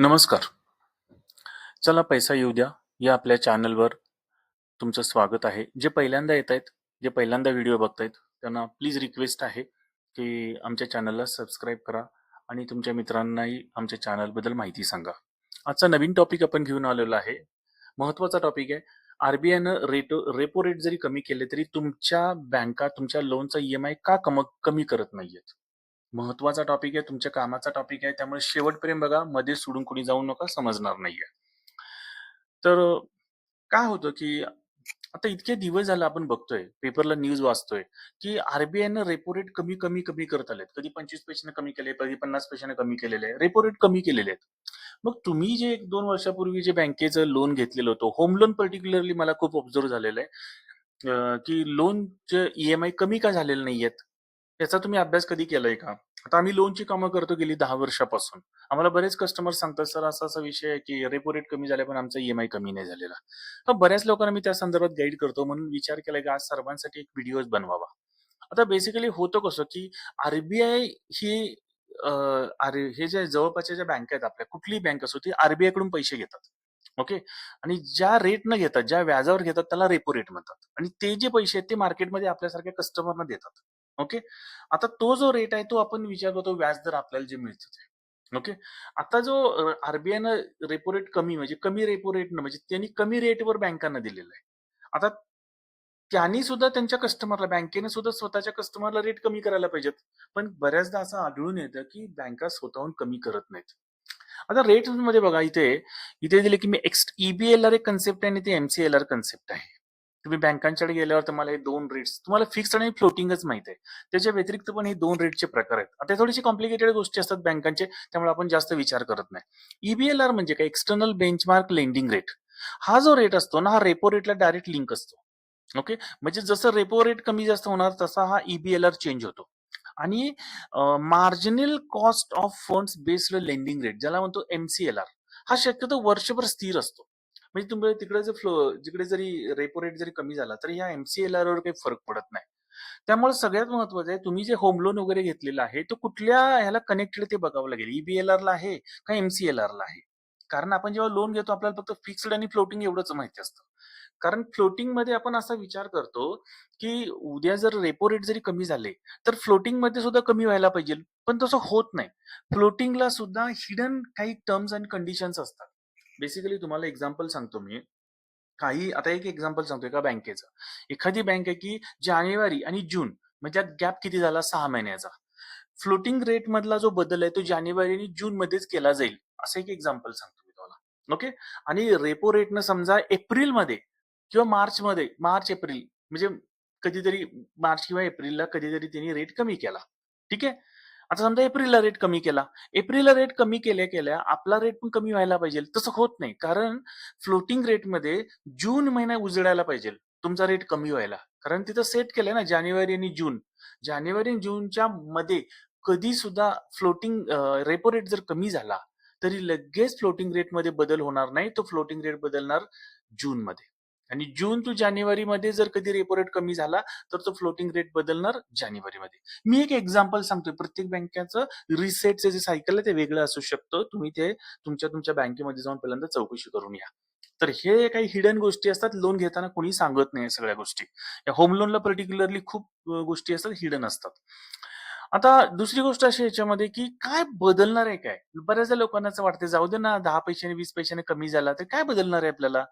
नमस्कार. चला पैसा येऊ द्या या आपल्या चॅनलवर तुमचं स्वागत आहे. जे पहिल्यांदा येतायत, जे पहिल्यांदा व्हिडिओ बघतायत त्यांना प्लीज रिक्वेस्ट आहे, की आमच्या चॅनलला सबस्क्राईब करा आणि तुमच्या मित्रांनाही आमच्या चॅनलबद्दल माहिती सांगा. आजचा नवीन टॉपिक आपण घेऊन आलेलो आहे. महत्त्वाचा टॉपिक आहे. आरबीआयनं रेटो रेपो रेट जरी कमी केले तरी तुमच्या बँका तुमच्या लोनचा ई-एम-आय का कम कमी करत नाहीयेत? महत्त्वाचा टॉपिक आहे. तुमच्या कामाचा टॉपिक आहे. त्यामुळे शेवटपर्यंत बघा. मध्ये सोडून कुणी जाऊ नका. समजणार नाहीये. तर काय होतं, की आता इतके दिवस झाले आपण बघतोय, पेपरला न्यूज वाचतोय, की आरबीआय ने रेपो रेट कमी, कमी, कमी करत आलेत. कधी 25 पैशाने कमी केले, कधी 50 पैशाने कमी केलेले आहे. रेपो रेट कमी केलेले आहेत. मग तुम्ही जे 1-2 वर्षापूर्वी जे बँकेचं लोन घेतलेलं होतं, होम लोन पर्टिक्युलरली मला खूप ऑब्झर्व्ह झालेलं आहे, की लोनचे ईएमआय कमी का झालेले नाहीयेत? याचा तुम्ही अभ्यास कधी केलाय का? आता आम्ही लोनची कामं करतो गेली दहा वर्षापासून. आम्हाला बरेच कस्टमर सांगतात, "सर असा-असा विषय आहे, की रेपो रेट कमी झालाय, पण आमचा ईएमआय कमी नाही झालेला." तर बऱ्याच लोकांना मी त्या संदर्भात गाईड करतो म्हणून विचार केलाय, की आज सर्वांसाठी एक व्हिडिओ बनवावा. आता बेसिकली होतं कसं, की आरबीआय ही आर हे जे जवळपासच्या ज्या बँक आहेत आपल्या, कुठलीही बँक असो, ती आरबीआयकडून पैसे घेतात. ओके. आणि ज्या रेटनं घेतात, ज्या व्याजावर घेतात त्याला रेपो रेट म्हणतात. आणि ते जे पैसे आहेत ते मार्केटमध्ये आपल्यासारख्या कस्टमरना देतात. ओके. आता तो जो रेट आहे तो आपण विचार करतो व्याजदर आपल्याला जे मिळतो ते. ओके. आता जो आरबीआय न रेपो रेट कमी म्हणजे कमी रेपो रेटनं म्हणजे त्यांनी कमी रेटवर बँकांना दिलेलं आहे. आता त्यांनी सुद्धा त्यांच्या कस्टमरला बँकेने सुद्धा स्वतःच्या कस्टमरला रेट कमी करायला पाहिजेत. पण बऱ्याचदा असं आढळून येतं, की बँका स्वतःहून कमी करत नाहीत. आता रेटमध्ये बघा इथे, इथे दिले, की मी एक्स ईबीएलआर एक कन्सेप्ट आहे आणि ते एम सी एला कन्सेप्ट आहे. तुम्ही बँकांच्याकडे गेल्यावर तुम्हाला हे दोन रेट्स तुम्हाला फिक्स्ड आणि फ्लोटिंगच माहीत आहे. त्याच्या व्यतिरिक्त पण हे दोन रेटचे प्रकार आहेत. आता थोडीशी कॉम्प्लिकेटेड गोष्टी असतात बँकांचे, त्यामुळे आपण जास्त विचार करत नाही. ईबीएलआर म्हणजे काय? External benchmark lending rate. हा जो रेट असतो ना, हा रेपो रेटला डायरेक्ट लिंक असतो. ओके. म्हणजे जसं रेपो रेट कमी जास्त होणार तसा हा ईबीएलआर चेंज होतो. आणि marginal cost of funds based lending rate ज्याला म्हणतो एम सीएलआर हा शक्यतो वर्षभर स्थिर असतो. म्हणजे तुम्ही तिकडे जर फ्लो जिकडे जरी रेपो रेट जरी कमी झाला, तरी ह्या एमसीएलआर वर काही फरक पडत नाही. त्यामुळे सगळ्यात महत्त्वाचं आहे, तुम्ही जे होम लोन वगैरे घेतलेलं आहे, तो कुठल्या ह्याला कनेक्टेड ते बघावं लागेल. ईबीएलआर ला आहे का एमसीएलआर ला आहे? कारण आपण जेव्हा लोन घेतो आपल्याला फक्त फिक्स्ड आणि फ्लोटिंग एवढंच माहिती असतं. कारण फ्लोटिंगमध्ये आपण असा विचार करतो, की उद्या जर रेपो रेट जरी कमी झाले, तर फ्लोटिंगमध्ये सुद्धा कमी व्हायला पाहिजे. पण तसं होत नाही. फ्लोटिंगला सुद्धा हिडन काही टर्म्स अँड कंडिशन्स असतात. बेसिकली तुम्हाला एक्झाम्पल सांगतो मी. काही आता एक एक्झाम्पल सांगतो एका बँकेचं. एखादी बँक आहे, की जानेवारी आणि जून म्हणजे गॅप किती झाला सहा महिन्याचा. फ्लोटिंग रेट मधला जो बदल आहे तो जानेवारी आणि जून मध्येच केला जाईल. असं एक एक्झाम्पल सांगतो मी तुम्हाला. ओके. आणि रेपो रेटनं समजा एप्रिलमध्ये किंवा मार्चमध्ये मार्च-एप्रिल म्हणजे कधीतरी मार्च किंवा एप्रिलला कधीतरी त्यांनी रेट कमी केला. ठीक आहे. आता समजा एप्रिलला रेट कमी केला. एप्रिलला रेट कमी केल्या-केल्या आपला रेट पण कमी व्हायला पाहिजे. तसं होत नाही. कारण फ्लोटिंग रेटमध्ये जून महिना उजळायला पाहिजे. तुमचा रेट कमी व्हायला. कारण तिथं सेट केलंय ना जानेवारी आणि जून. जानेवारी आणि जूनच्या मध्ये कधी सुद्धा फ्लोटिंग रेपो रेट जर कमी झाला, तरी लगेच फ्लोटिंग रेटमध्ये बदल होणार नाही. तो फ्लोटिंग रेट बदलणार जून मध्ये आणि जून टू जानेवारीमध्ये जर कधी रेपो रेट कमी झाला, तर तो फ्लोटिंग रेट बदलणार जानेवारीमध्ये. मी एक एक्झाम्पल सांगतोय. प्रत्येक बँकेचं रिसेटचं जे सायकल आहे ते वेगळं असू शकतं. तुम्ही ते तुमच्या तुमच्या बँकेमध्ये जाऊन पहिल्यांदा चौकशी करून या. तर हे काही हिडन गोष्टी असतात. लोन घेताना कोणी सांगत नाही सगळ्या गोष्टी. या होम लोनला पर्टिक्युलरली खूप गोष्टी असतात हिडन असतात. आता दुसरी गोष्ट अशी याच्यामध्ये, की काय बदलणार आहे काय? बऱ्याचदा लोकांना असं वाटतं जाऊ दे ना दहा पैशाने वीस पैशाने कमी झाला तर काय बदलणार आहे आपल्याला?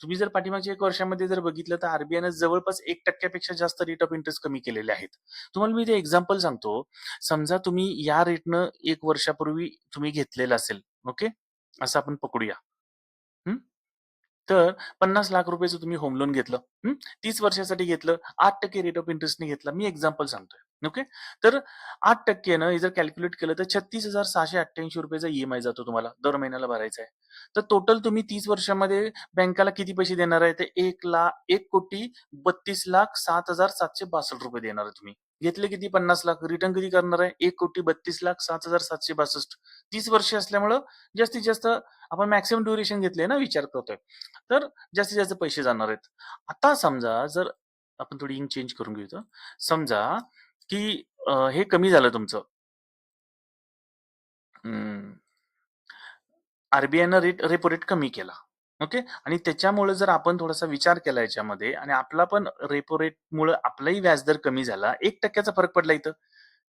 तुम्ही जर पाठीमागच्या एक वर्षामध्ये जर बघितलं तर आरबीआयनं जवळपास एक टक्क्यापेक्षा जास्त रेट ऑफ इंटरेस्ट कमी केलेले आहेत. तुम्हाला मी ते एक्झाम्पल सांगतो. समजा तुम्ही या रेटनं एक वर्षापूर्वी तुम्ही घेतलेलं असेल. ओके. असं आपण पकडूया. तर 50 लाख रुपयाचं तुम्ही होम लोन घेतलं. हम्म तीस वर्षासाठी घेतलं. आठ टक्के रेट ऑफ इंटरेस्टने घेतला. मी एक्झाम्पल सांगतोय. ओके. तर आठ टक्क्यानं हे जर कॅल्क्युलेट केलं तर छत्तीस हजार सहाशे अठ्ठ्याऐंशी रुपयाचा ईएमआय जातो तुम्हाला. दर महिन्याला भरायचा आहे. तर टोटल तुम्ही तीस वर्षामध्ये बँकेला किती पैसे देणार आहे? ते एक लाख एक कोटी बत्तीस लाख सात हजार सातशे बासष्ट रुपये देणार आहे तुम्ही. घेतले किती 50 लाख रिटर्न किती करणार आहे? ₹1,32,07,762 30 वर्ष असल्यामुळं जास्तीत जास्त आपण मॅक्सिमम ड्युरेशन घेतले ना विचार करतोय. तर जास्तीत जास्त पैसे जाणार आहेत. आता समजा जर आपण थोडी इंग चेंज करून घेऊ समजा की अ, हे कमी झालं तुमचं. हं. आरबीआयनं रेट रेपो रेट कमी केला ओके आणि त्याच्यामुळे जर आपण थोडासा विचार केला याच्यामध्ये आणि आपला पण रेपो रेट मुळे आपलाही व्याजदर कमी झाला एक टक्क्याचा फरक पडला इथं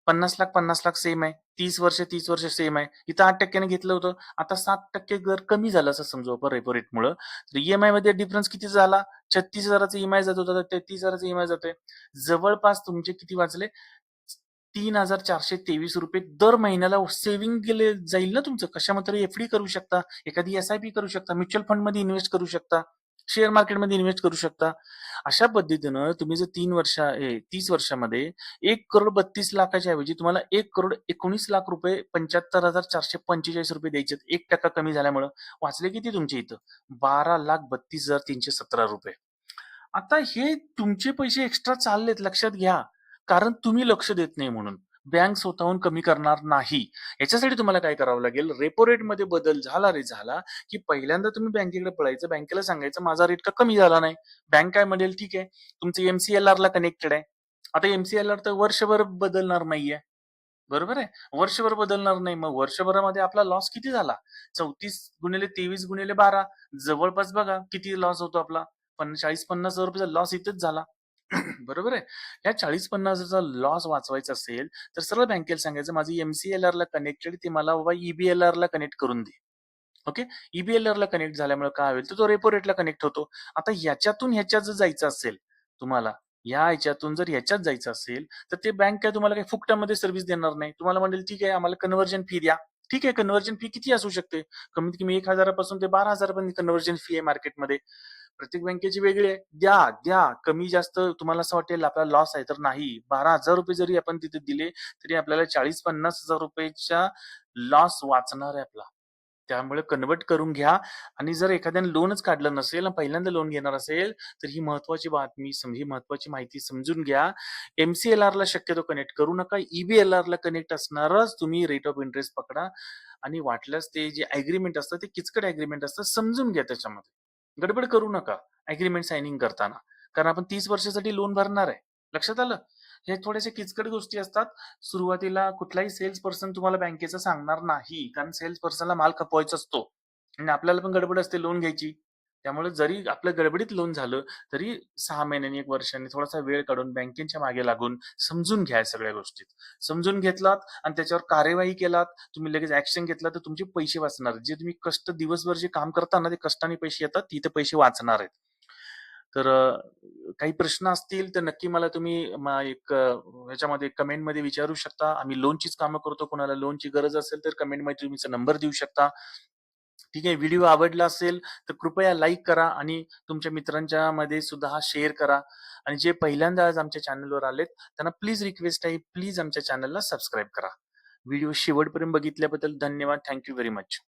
पन्नास लाख पन्नास लाख सेम आहे. तीस वर्ष तीस वर्ष सेम आहे. इथं आठ टक्क्याने घेतलं होतं. आता सात टक्के दर कमी झालं असं समजू आपण रेपो रेटमुळे तर ईएमआयमध्ये डिफरन्स किती झाला? छत्तीस हजाराचा ईएमआय जात होता तर तेहतीस हजाराचा ईएमआय जातोय. जवळपास तुमचे किती वाचले? तीन हजार चारशे तेवीस रुपये दर महिन्याला सेव्हिंग केले जाईल ना तुमचं? कशामध्ये एफडी करू शकता एखादी एस आय पी करू शकता म्युच्युअल फंडमध्ये इन्व्हेस्ट करू शकता. शेअर मार्केटमध्ये इन्व्हेस्ट करू शकता. अशा पद्धतीनं तुम्ही जर तीन वर्ष तीस वर्षामध्ये एक करोड बत्तीस लाखाच्या ऐवजी तुम्हाला एक करोड एकोणीस लाख रुपये पंच्याहत्तर हजार चारशे पंचेचाळीस रुपये द्यायचे एक टक्का कमी झाल्यामुळं. वाचले किती तुमच्या इथं? बारा लाख बत्तीस हजार तीनशे सतरा रुपये. आता हे तुमचे पैसे एक्स्ट्रा चाललेत लक्षात घ्या. कारण तुम्ही लक्ष देत नाही म्हणून. बँक स्वतःहून कमी करणार नाही. याच्यासाठी तुम्हाला काय करावं लागेल? रेपो रेटमध्ये बदल झाला रे झाला की पहिल्यांदा तुम्ही बँकेकडे पळायचं बँकेला सांगायचं माझा रेट का कमी झाला नाही? बँक काय म्हणेल ठीक आहे तुमचं एमसीएलआर ला कनेक्टेड आहे. आता एमसीएलआर तर वर्षभर बदलणार नाहीये. बरोबर आहे? वर्षभर बदलणार नाही. मग वर्षभरामध्ये आपला लॉस किती झाला? चौतीस गुणिले तेवीस गुणिले बारा. जवळपास बघा किती लॉस होतो आपला? पण चाळीस पन्नास हजार रुपयाचा लॉस इथेच झाला. बरोबर आहे? या चाळीस पन्नास हजारचा लॉस वाचवायचा असेल तर सरळ बँकेला सांगायचं माझी एमसीएलआर ला कनेक्टेड ती मला बाबा ईबीएलआर ला कनेक्ट करून दे. ओके? ईबीएलआर ला कनेक्ट झाल्यामुळे काय होईल? तर तो रेपो रेटला कनेक्ट होतो. आता ह्याच्यातून ह्याच्यात जर जायचं असेल तुम्हाला या ह्याच्यातून जर ह्याच्यात जायचं असेल तर ते बँक काय तुम्हाला काही फुकटामध्ये सर्व्हिस देणार नाही. तुम्हाला म्हणेल ठीक आहे आम्हाला कन्व्हर्जन फी द्या. ठीक आहे कन्व्हर्जन फी किती असू शकते? कमीत कमी एक हजारापासून ते बारा हजारपर्यंत कन्व्हर्जन फी आहे मार्केटमध्ये प्रत्येक बँकेची वेगळी आहे. द्या द्या. कमी जास्त तुम्हाला असं वाटेल आपला लॉस आहे तर नाही. बारा हजार रुपये जरी आपण तिथे दिले तरी आपल्याला चाळीस पन्नास हजार रुपयेच्या लॉस वाचणार आहे आपला. त्यामुळे कन्वर्ट करून घ्या. आणि जर एखाद्याने लोनच काढलं नसेल आणि पहिल्यांदा लोन घेणार असेल तर ही महत्वाची बातमी ही महत्वाची माहिती समजून घ्या. एमसीएलआर ला शक्यतो कनेक्ट करू नका. ईबीएलआर ला कनेक्ट असणारच तुम्ही रेट ऑफ इंटरेस्ट पकडा. आणि वाटल्यास ते जे अग्रीमेंट असतं ते किचकट अग्रीमेंट असतं समजून घ्या त्याच्यामध्ये. गडबड करू नका अग्रीमेंट सायनिंग करताना. कारण आपण तीस वर्षासाठी लोन भरणार आहे. लक्षात आलं? हे थोडेसे किचकट गोष्टी असतात. सुरुवातीला कुठलाही सेल्स पर्सन तुम्हाला बँकेचं सांगणार नाही. कारण सेल्स पर्सनला माल खपवायचा असतो. आणि आपल्याला पण गडबड असते लोन घ्यायची. त्यामुळे जरी आपलं गडबडीत लोन झालं तरी सहा महिन्यांनी एक वर्षांनी थोडासा वेळ काढून बँकेच्या मागे लागून समजून घ्या सगळ्या गोष्टीत. समजून घेतलात आणि त्याच्यावर कार्यवाही केलात तुम्ही लगेच ऍक्शन घेतला तर तुमचे पैसे वाचणार. जे तुम्ही कष्ट दिवसभर जे काम करता ना ते कष्टाने पैसे येतात तिथे पैसे वाचणार आहेत. तर काही प्रश्न असतील तर नक्की मला तुम्ही एक याच्यामध्ये कमेंटमध्ये विचारू शकता. आम्ही लोनचीच कामं करतो कोणाला लोनची गरज असेल तर कमेंटमध्ये तुमचा नंबर देऊ शकता. ठीक आहे व्हिडिओ आवडला असेल तर कृपया लाईक करा आणि तुमच्या मित्रांच्या मध्ये सुद्धा हा शेअर करा. आणि जे पहिल्यांदा आज आमच्या चॅनलवर आलेत त्यांना प्लीज रिक्वेस्ट आहे प्लीज आमच्या चॅनलला सबस्क्राईब करा. व्हिडिओ शेवटपर्यंत बघितल्याबद्दल धन्यवाद. Thank you very much.